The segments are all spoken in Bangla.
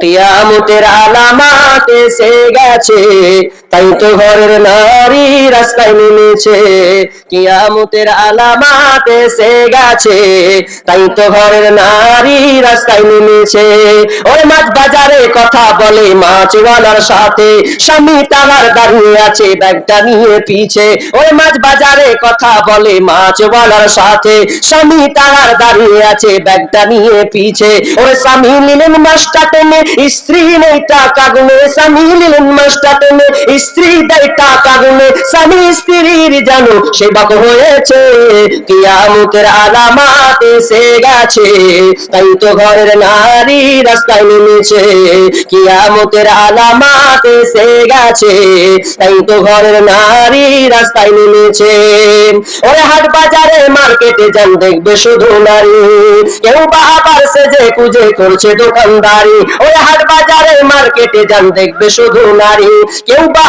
কিয়ামতের আলামাত এসে গেছে। তাই তো ঘরের নারী রাস্তায় নেমেছে, কিয়ামতের আলামাত এসে গেছে। তাই তো ঘরের নারী রাস্তায় নেমেছে। ওই মাছ বাজারে কথা বলে মাছওয়ালার সাথে, স্বামী তালার দাঁড়িয়ে আছে ব্যাগটা নিয়ে পিছে। ওই মাছ বাজারে কথা বলে মাছওয়ালার সাথে, স্বামী তালার দাঁড়িয়ে আছে ব্যাগটা নিয়ে পিছে। ওই স্বামী নিলেন মাছটা টেনে, স্ত্রী নেই টাকা গুনে। স্বামী নিলেন মাছটা টেনে স্ত্রী দেয় টাকা গুনে স্বামী স্ত্রীর জানো, সেবক হয়েছে, কিয়ামতের আলামাত এসে গেছে। তাই তো ঘরের নারী রাস্তায় নেমেছে, কিয়ামতের আলামাত এসে গেছে। তাই তো ঘরের নারী রাস্তায় নেমেছে। ওরে হাট বাজারে মার্কেটে যান, দেখবে শুধু নারী। কেউ বা আবার সেজে কুজে করছে দোকানদারি। ওরে হাট বাজারে মার্কেটে যান, দেখবে শুধু নারী। কেউ বা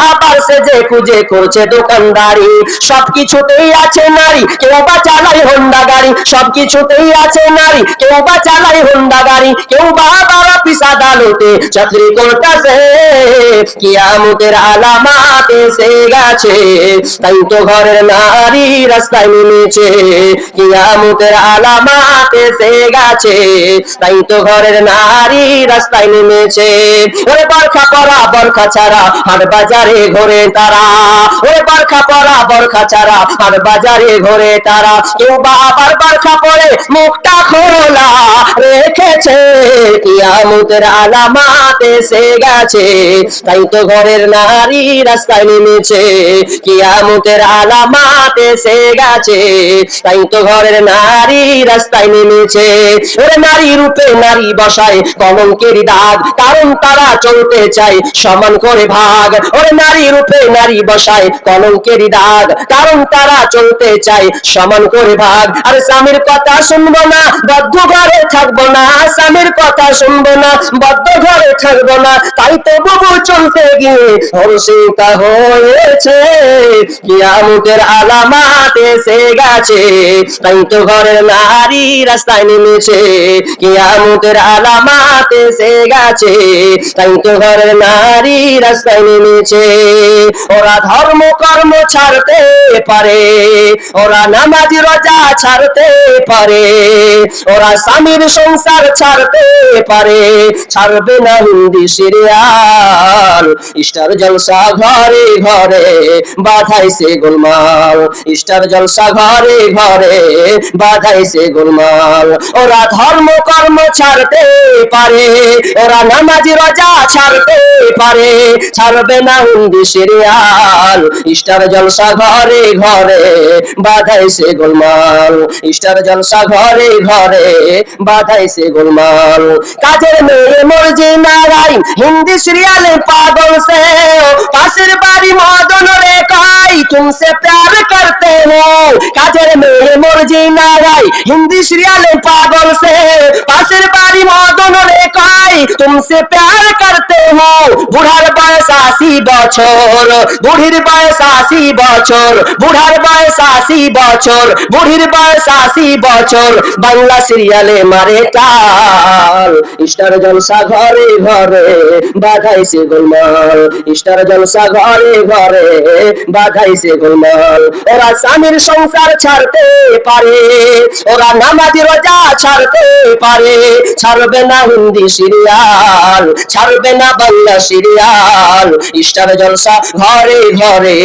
কুজে করছে দোকানদারি। সবকিছুতেই আছে নারী, কেউ বা চালায় হোন্ডা গাড়ি। সবকিছুতেই আছে নারী, কেউ বা চালায় হোন্ডা গাড়ি। কেউ বা আবার অফিস আদালতে চাকরি করতেছে। কিয়ামতের আলামাত এসে গেছে। তাই তো ঘরের নারী রাস্তায় নেমেছে। কিয়ামতের আলামাত এসে গেছে। তাই তো ঘরের নারী রাস্তায় নেমেছে। ওরে বরখা পরা, বরখা ছাড়া হাট বাজারে ঘোরে তারা। ওরে বরখা পরা, বরখা ছাড়া হাট বাজারে ঘোরে তারা। কেউ বা আবার বরখা পরে মুখটা খোলা রেখেছে, কিয়ামতের আলামাত এসে গেছে। তাই তো ঘরের নারী রাস্তায় নেমেছে, কিয়ামতের আলামাত এসে গেছে। তাই তো ঘরের নারী রাস্তায় নেমেছে। ওরে নারী রূপে নারী বসায় কলঙ্কের দাগ, কারণ তারা চলতে চায় সমান করে ভাগ। ওরে নারী রূপে নারী বসায় কলঙ্কের দাগ, কারণ তারা চলতে চায় সমান করে ভাগ। আর স্বামীর কথা শুনব না, বদ্ধ ঘরে থাকব না। স্বামীর কথা শুনব না, বদ্ধ ঘরে থাকব না। তাই তো বহু চলতে গিয়ে হর্ষিতা হয়েছে। কিয়ামতের আলামাত এসে গেছে। তাই তো ঘরের নারী রাস্তায় নেমেছে। কিয়ামতের আলামাত এসে গেছে। তাই তো ঘরের নারী রাস্তায় নেমেছে। ওরা ধর্ম কর্ম ছাড়তে পারে। ওরা নামাজ রোজা ছাড়তে পারে। ওরা স্বামীর সংসার ছাড়তে পারে। ছাড়বে না হিন্দি সিরিয়াল। স্টার জলসা ঘরে ঘরে বাধাইছে গোলমাল। স্টার জলসা ঘরে ঘরে বাধাইছে গোলমাল। ওরা ধর্ম কর্ম ছাড়তে পারে, ওরা নামাজ রোজা ছাড়তে পারে। ছাড়বে না হিন্দি সিরিয়াল স্টার জলসা ঘরে ঘরে বাধাইছে গোলমাল। স্টার জলসা ঘরে ঘরে বাধাইছে গোলমাল। কাজের মেয়ে মর্জি নারাই হিন্দি সিরিয়ালে পাগল সে পাশের বাড়ি মদন রে কাই তুমসে প্যার করতে কাজের মেয়ে মর্জি নারাই হিন্দি সিরিয়ালে পাগল সে। পাশের বাড়ি মদন রে কাই তুমসে প্যার করতে हो বুড়ার বয়স আশি বছর, বুড়ির বয়স আশি বছর, বুড়ার বয়স আশি বছর, বুড়ির বয়স আশি বছর। বাংলা সিরিয়ালে মারে টাল। স্টার জলসা ঘরে ঘরে বাধাইছে গোলমাল। স্টার জলসা ঘরে ঘরে বাধাইছে গোলমাল। ওরা স্বামীর সংসার ছাড়তে পারে। ওরা নামাজি রোজা ছাড়তে পারে। ছাড়বে না হিন্দি সিরিয়াল, ছাড়বে না বাংলা সিরিয়াল। স্টার জলসা ঘরে ঘরে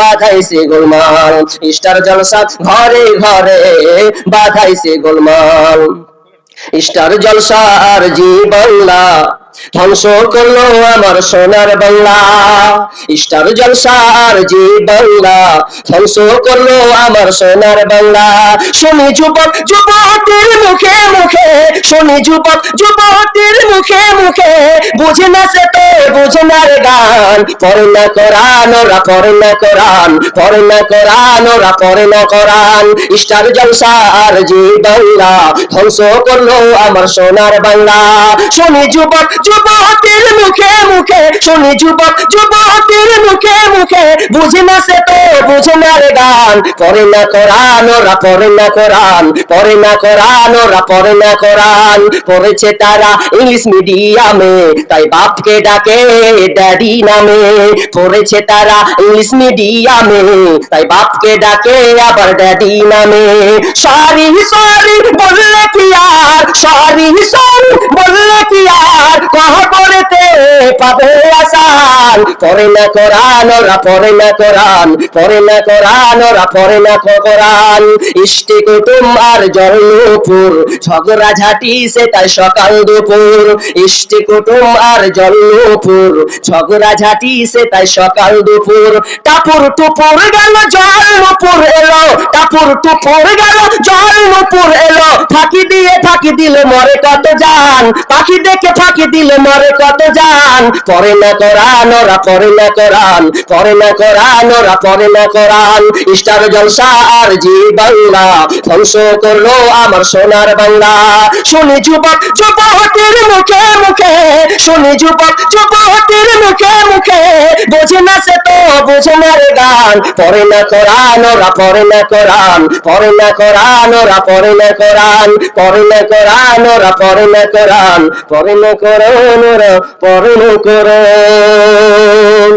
বাধাইছে গোলমাল। স্টার জলসা ঘরে ঘরে বাধাইছে গোলমাল। স্টার জলসার জি বাংলা ধ্বংস করল আমার সোনার বাংলা। স্টার জলসার জি বাংলা, ধ্বংস করল আমার সোনার বাংলা। শুনি যুবক, যুবতীর মুখে মুখে, শুনি যুবক, যুবতীর মুখে মুখে, বুঝে না সে তো, বুঝে না রে গান। পড়ে না কোরআন, ওরা পড়ে না কোরআন। পড়ে না কোরআন, ওরা পড়ে না কোরআন। স্টার জলসার জি বাংলা, ধ্বংস করল আমার সোনার বাংলা। শুনি যুবক যুবতীর মুখে মুখে, শুনি যুবক যুবতীর মুখে মুখে, বুঝি না সে তো, বুঝে না রে গান। পরে না কোরআন, ওরা পরে না কোরআন। পরে না কোরআন, ওরা পরে না কোরআন। পড়েছে তারা ইংলিশ মিডিয়ামে, তাই বাপকে ডাকে ড্যাডি নামে। পড়েছে তারা ইংলিশ মিডিয়ামে, তাই বাপকে ডাকে আবার ড্যাডি নামে। সরি সরি বললে কি আর? সরি সরি বললে কি আর কহ পাবে পরে না কোরআন, ওরা পরে না কোরআন। পরে না কোরআন, ওরা পরে না কোরআন। ইষ্টি কুটুম আর সেটাই সকাল দুপুর। ইষ্টি কুটুম আর জলপুর ঝগড়া ঝাঁটি সকাল দুপুর। টাপুর টুপুর গেল এলো। টাপুর টুপুর গেল এলো। ফাঁকি দিয়ে ফাঁকি দিলে মরে কত জান পাখি দেখে ফাঁকি দিলে মরে কত জান পরে না কোরআন ওরা পরে না কোরআন পরে না কোরআন ওরা পরে না কোরআন স্টার জলসা আর জি বাংলা ধ্বংস করল আমার সোনার বাংলা শুনি যুবক যুবতীর মুখে মুখে শুনি যুবক যুবতীর মুখে মুখে বোঝে না সে তো বোঝে না রে গান পরে না কোরআন ওরা পরে না কোরআন পরে না কোরআন ওরা পরে না কোরআন পরে না কোরআন ওরা পরে না কোরআন পরে না কোরআন পরে না কোরআন